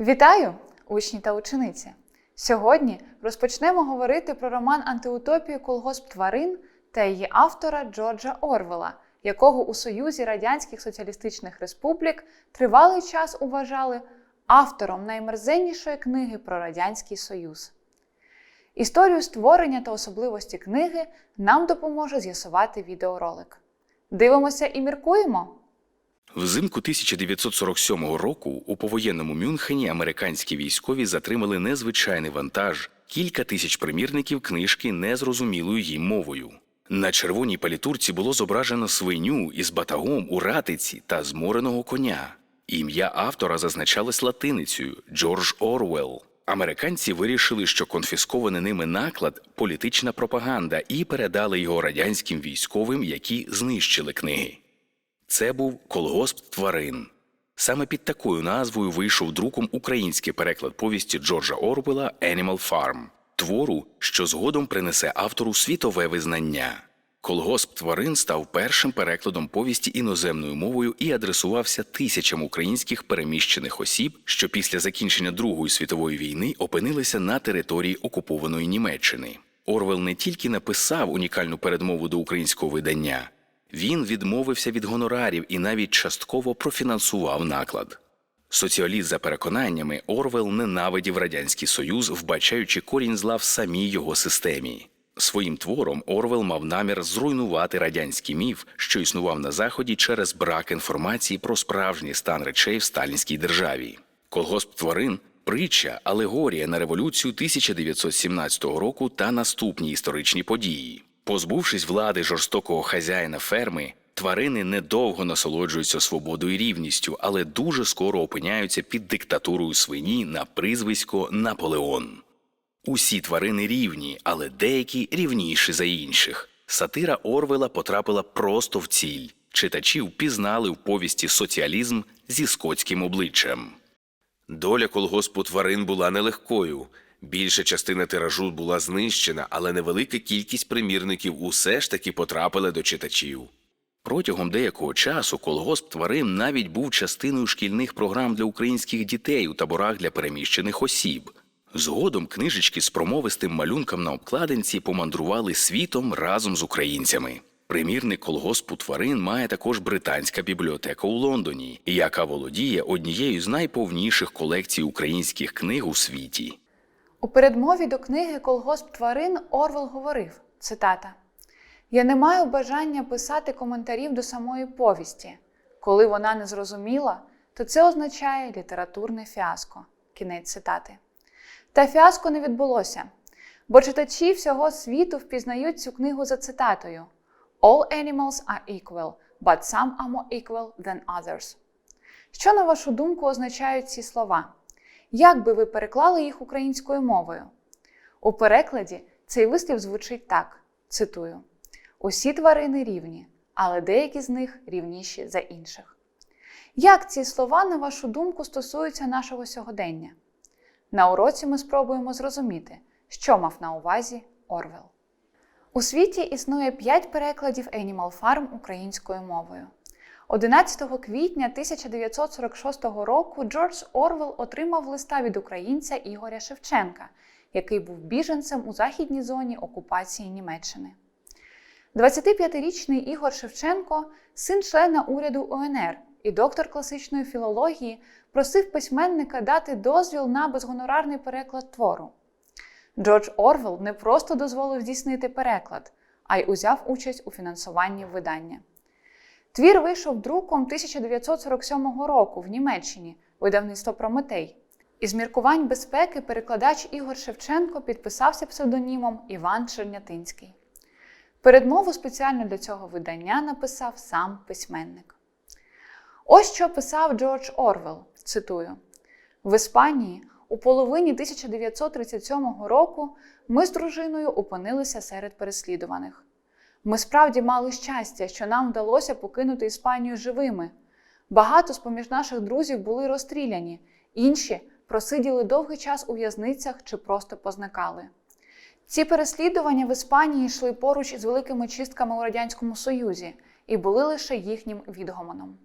Вітаю, учні та учениці! Сьогодні розпочнемо говорити про роман антиутопії Колгосп тварин та її автора Джорджа Орвела, якого у Союзі Радянських Соціалістичних Республік тривалий час уважали автором наймерзеннішої книги про Радянський Союз. Історію створення та особливості книги нам допоможе з'ясувати відеоролик. Дивимося і міркуємо. Взимку 1947 року у повоєнному Мюнхені американські військові затримали незвичайний вантаж кілька тисяч примірників книжки незрозумілою їм мовою. На червоній палітурці було зображено свиню із батагом у ратиці та змореного коня. Ім'я автора зазначалось латиницею Джордж Орвелл. Американці вирішили, що конфіскований ними наклад політична пропаганда, і передали його радянським військовим, які знищили книги. Це був колгосп тварин. Саме під такою назвою вийшов друком український переклад повісті Джорджа Орвела «Animal Farm» – твору, що згодом принесе автору світове визнання. Колгосп тварин став першим перекладом повісті іноземною мовою і адресувався тисячам українських переміщених осіб, що після закінчення Другої світової війни опинилися на території окупованої Німеччини. Орвел не тільки написав унікальну передмову до українського видання, він відмовився від гонорарів і навіть частково профінансував наклад. Соціаліст за переконаннями Орвел ненавидів Радянський Союз, вбачаючи корінь зла в самій його системі. Своїм твором Орвел мав намір зруйнувати радянський міф, що існував на Заході через брак інформації про справжній стан речей в сталінській державі. Колгосп тварин притча, алегорія на революцію 1917 року та наступні історичні події. Позбувшись влади жорстокого хазяїна ферми, тварини недовго насолоджуються свободою і рівністю, але дуже скоро опиняються під диктатурою свині на прізвисько Наполеон. Усі тварини рівні, але деякі рівніші за інших. Сатира Орвела потрапила просто в ціль. Читачі впізнали в повісті соціалізм зі скотським обличчям. Доля колгоспу тварин була нелегкою. Більша частина тиражу була знищена, але невелика кількість примірників усе ж таки потрапили до читачів. Протягом деякого часу колгосп тварин навіть був частиною шкільних програм для українських дітей у таборах для переміщених осіб. Згодом книжечки з промовистим малюнком на обкладинці помандрували світом разом з українцями. Примірник колгоспу тварин має також британська бібліотека у Лондоні, яка володіє однією з найповніших колекцій українських книг у світі. У передмові до книги Колгосп тварин Орвел говорив: цитата: Я не маю бажання писати коментарів до самої повісті. Коли вона не зрозуміла, то це означає літературне фіаско. Кінець цитати. Та фіаско не відбулося, бо читачі всього світу впізнають цю книгу за цитатою: All animals are equal, but some are more equal than others. Що, на вашу думку, означають ці слова? Як би ви переклали їх українською мовою? У перекладі цей вислів звучить так: цитую: Усі тварини рівні, але деякі з них рівніші за інших. Як ці слова, на вашу думку, стосуються нашого сьогодення? На уроці ми спробуємо зрозуміти, що мав на увазі Орвел. У світі існує 5 перекладів Animal Farm українською мовою. 11 квітня 1946 року Джордж Орвел отримав листа від українця Ігоря Шевченка, який був біженцем у західній зоні окупації Німеччини. 25-річний Ігор Шевченко, син члена уряду УНР і доктор класичної філології, просив письменника дати дозвіл на безгонорарний переклад твору. Джордж Орвел не просто дозволив здійснити переклад, а й узяв участь у фінансуванні видання. Твір вийшов друком 1947 року в Німеччині, видавництво Прометей. Із міркувань безпеки перекладач Ігор Шевченко підписався псевдонімом Іван Чернятинський. Передмову спеціально для цього видання написав сам письменник. Ось що писав Джордж Орвел, цитую: в Іспанії у половині 1937 року ми з дружиною опинилися серед переслідуваних. Ми справді мали щастя, що нам вдалося покинути Іспанію живими. Багато з поміж наших друзів були розстріляні, інші просиділи довгий час у в'язницях чи просто позникали. Ці переслідування в Іспанії йшли поруч із великими чистками у Радянському Союзі і були лише їхнім відгомоном.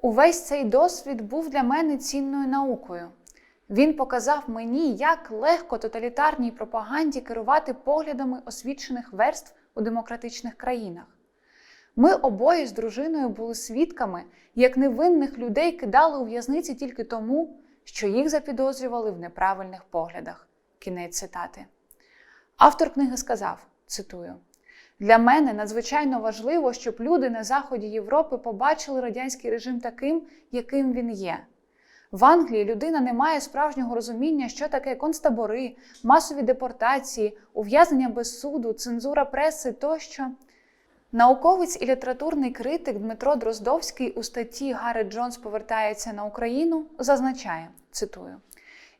Увесь цей досвід був для мене цінною наукою. Він показав мені, як легко тоталітарній пропаганді керувати поглядами освічених верств у демократичних країнах. Ми обоє з дружиною були свідками, як невинних людей кидали у в'язниці тільки тому, що їх запідозрювали в неправильних поглядах. Кінець цитати. Автор книги сказав: цитую: для мене надзвичайно важливо, щоб люди на заході Європи побачили радянський режим таким, яким він є. В Англії людина не має справжнього розуміння, що таке концтабори, масові депортації, ув'язнення без суду, цензура преси тощо. Науковець і літературний критик Дмитро Дроздовський у статті Гаррет Джонс повертається на Україну зазначає, цитую: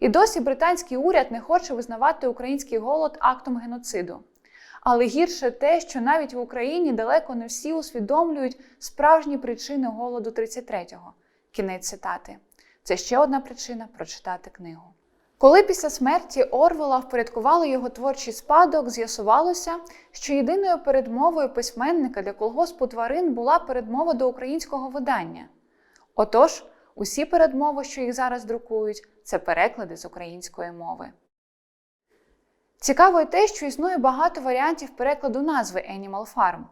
і досі британський уряд не хоче визнавати український голод актом геноциду. Але гірше те, що навіть в Україні далеко не всі усвідомлюють справжні причини голоду 33-го. Кінець цитати. Це ще одна причина прочитати книгу. Коли після смерті Орвела впорядкували його творчий спадок, з'ясувалося, що єдиною передмовою письменника для колгоспу тварин була передмова до українського видання. Отож, усі передмови, що їх зараз друкують, це переклади з української мови. Цікаво й те, що існує багато варіантів перекладу назви Animal Farm.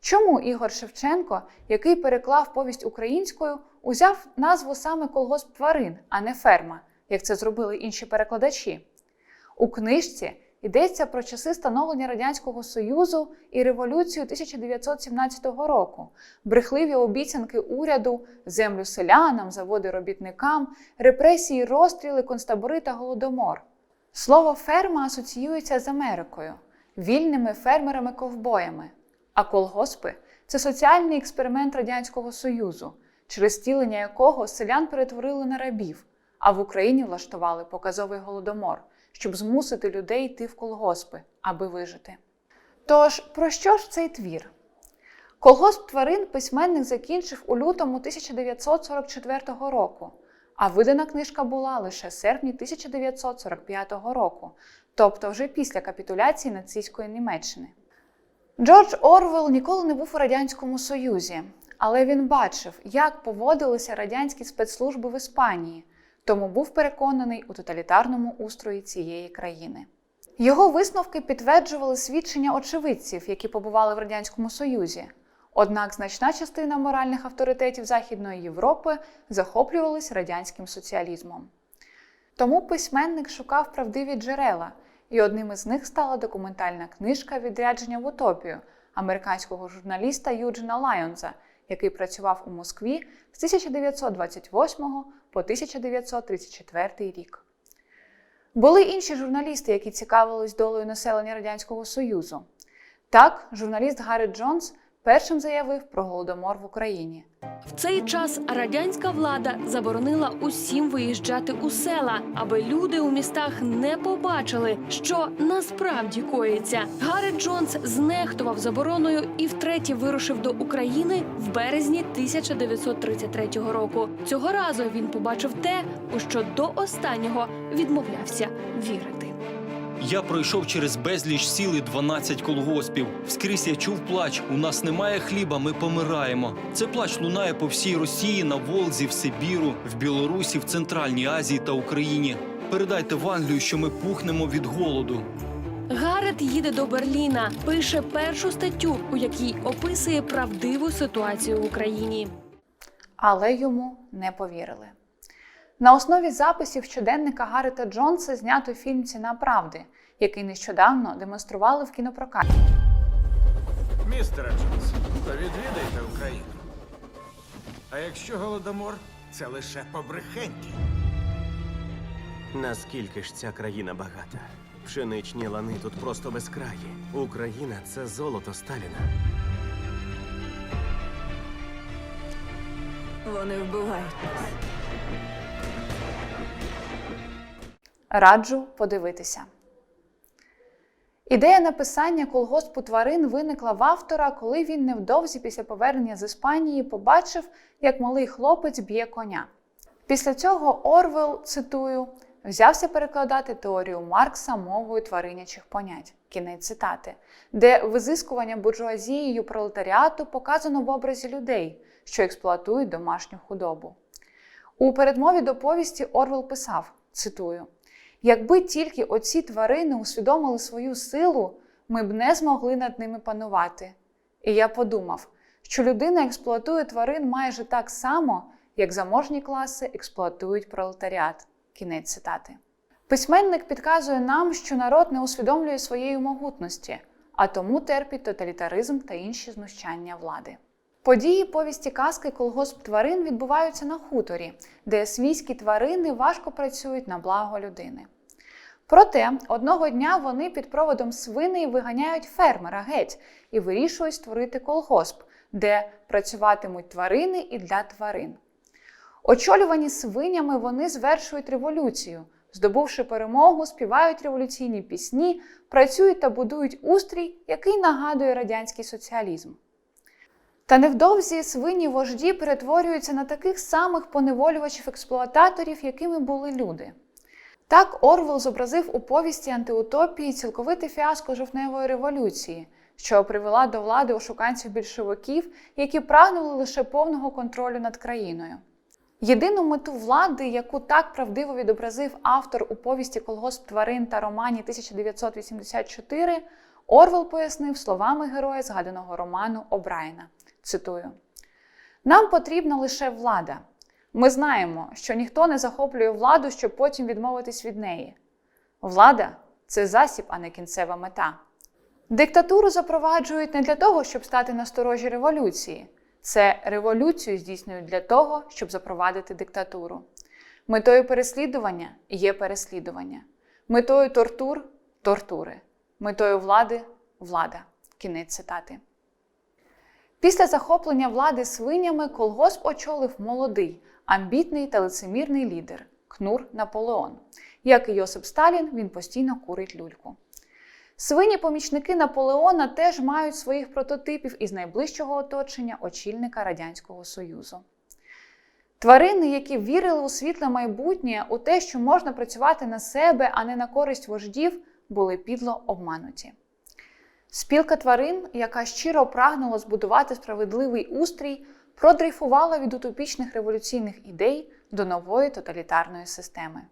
Чому Ігор Шевченко, який переклав повість українською, узяв назву саме колгосп тварин, а не ферма, як це зробили інші перекладачі? У книжці йдеться про часи становлення Радянського Союзу і революцію 1917 року, брехливі обіцянки уряду, землю селянам, заводи робітникам, репресії, розстріли, концтабори та голодомор. Слово ферма асоціюється з Америкою, вільними фермерами-ковбоями, а колгоспи це соціальний експеримент Радянського Союзу, через втілення якого селян перетворили на рабів, а в Україні влаштували показовий голодомор, щоб змусити людей йти в колгоспи, аби вижити. Тож, про що ж цей твір? Колгосп тварин письменник закінчив у лютому 1944 року, а видана книжка була лише серпні 1945 року, тобто вже після капітуляції нацистської Німеччини. Джордж Орвел ніколи не був у Радянському Союзі, але він бачив, як поводилися радянські спецслужби в Іспанії, тому був переконаний у тоталітарному устрої цієї країни. Його висновки підтверджували свідчення очевидців, які побували в Радянському Союзі. Однак значна частина моральних авторитетів Західної Європи захоплювалися радянським соціалізмом. Тому письменник шукав правдиві джерела, і одним із них стала документальна книжка Відрядження в утопію американського журналіста Юджина Лайонза, який працював у Москві з 1928 по 1934 рік. Були інші журналісти, які цікавились долею населення Радянського Союзу. Так, журналіст Гаррі Джонс першим заявив про голодомор в Україні. В цей час радянська влада заборонила усім виїжджати у села, аби люди у містах не побачили, що насправді коїться. Гаррет Джонс знехтував забороною і втретє вирушив до України в березні 1933 року. Цього разу він побачив те, у що до останнього відмовлявся вірити. Я пройшов через безліч сіл і 12 колгоспів. Вскрізь я чув плач. У нас немає хліба, ми помираємо. Це плач лунає по всій Росії, на Волзі, в Сибіру, в Білорусі, в Центральній Азії та Україні. Передайте в Англію, що ми пухнемо від голоду. Гаррет їде до Берліна, пише першу статтю, у якій описує правдиву ситуацію в Україні. але йому не повірили. На основі записів щоденника Гаррета Джонса знято фільм Ціна правди, який нещодавно демонстрували в кінопрокаті. Містере Джонс, то відвідайте Україну. А якщо голодомор, це лише побрехеньки. Наскільки ж ця країна багата? Пшеничні лани тут просто безкраї. Україна це золото Сталіна. Вони вбивають нас. Раджу подивитися. Ідея написання колгоспу тварин виникла в автора, коли він невдовзі після повернення з Іспанії побачив, як малий хлопець б'є коня. Після цього Орвел, цитую, взявся перекладати теорію Маркса мовою тваринячих понять. Кінець цитати, де визискування буржуазією пролетаріату показано в образі людей, що експлуатують домашню худобу. У передмові до повісті Орвел писав: Цитую: Якби тільки оці тварини усвідомили свою силу, ми б не змогли над ними панувати. І я подумав, що людина експлуатує тварин майже так само, як заможні класи експлуатують пролетаріат. Кінець цитати. Письменник підказує нам, що народ не усвідомлює своєї могутності, а тому терпить тоталітаризм та інші знущання влади. Події повісті казки Колгосп тварин відбуваються на хуторі, де свійські тварини важко працюють на благо людини. Проте одного дня вони під проводом свиней виганяють фермера геть і вирішують створити колгосп, де працюватимуть тварини і для тварин. Очолювані свинями вони звершують революцію. Здобувши перемогу, співають революційні пісні, працюють та будують устрій, який нагадує радянський соціалізм. Та невдовзі свині вожді перетворюються на таких самих поневолювачів-експлуататорів, якими були люди. Так Орвел зобразив у повісті антиутопії цілковите фіаско жовтневої революції, що привела до влади ошуканців більшовиків, які прагнули лише повного контролю над країною. Єдину мету влади, яку так правдиво відобразив автор у повісті Колгосп тварин та романі 1984, Орвел пояснив словами героя згаданого роману Обрайна. Цитую: Нам потрібна лише влада. Ми знаємо, що ніхто не захоплює владу, щоб потім відмовитись від неї. Влада це засіб, а не кінцева мета. Диктатуру запроваджують не для того, щоб стати на сторожі революції. Це революцію здійснюють для того, щоб запровадити диктатуру. Метою переслідування є переслідування, метою тортур тортури, метою влади влада. Кінець цитати. Після захоплення влади свинями колгосп очолив молодий, амбітний та лицемірний лідер Кнур Наполеон. Як і Йосип Сталін, він постійно курить люльку. Свині-помічники Наполеона теж мають своїх прототипів із найближчого оточення очільника Радянського Союзу. Тварини, які вірили у світле майбутнє, у те, що можна працювати на себе, а не на користь вождів, були підло обмануті. Спілка тварин, яка щиро прагнула збудувати справедливий устрій, продрейфувала від утопічних революційних ідей до нової тоталітарної системи.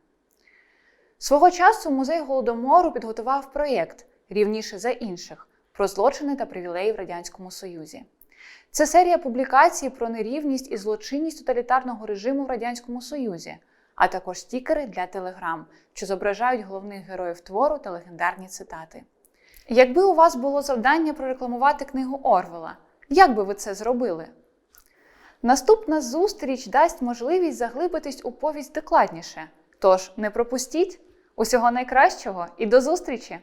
Свого часу музей Голодомору підготував проєкт рівніше за інших про злочини та привілеї в Радянському Союзі. Це серія публікацій про нерівність і злочинність тоталітарного режиму в Радянському Союзі, а також стікери для телеграм, що зображають головних героїв твору та легендарні цитати. Якби у вас було завдання прорекламувати книгу Орвела, як би ви це зробили? Наступна зустріч дасть можливість заглибитись у повість докладніше. Тож не пропустіть усього найкращого і до зустрічі!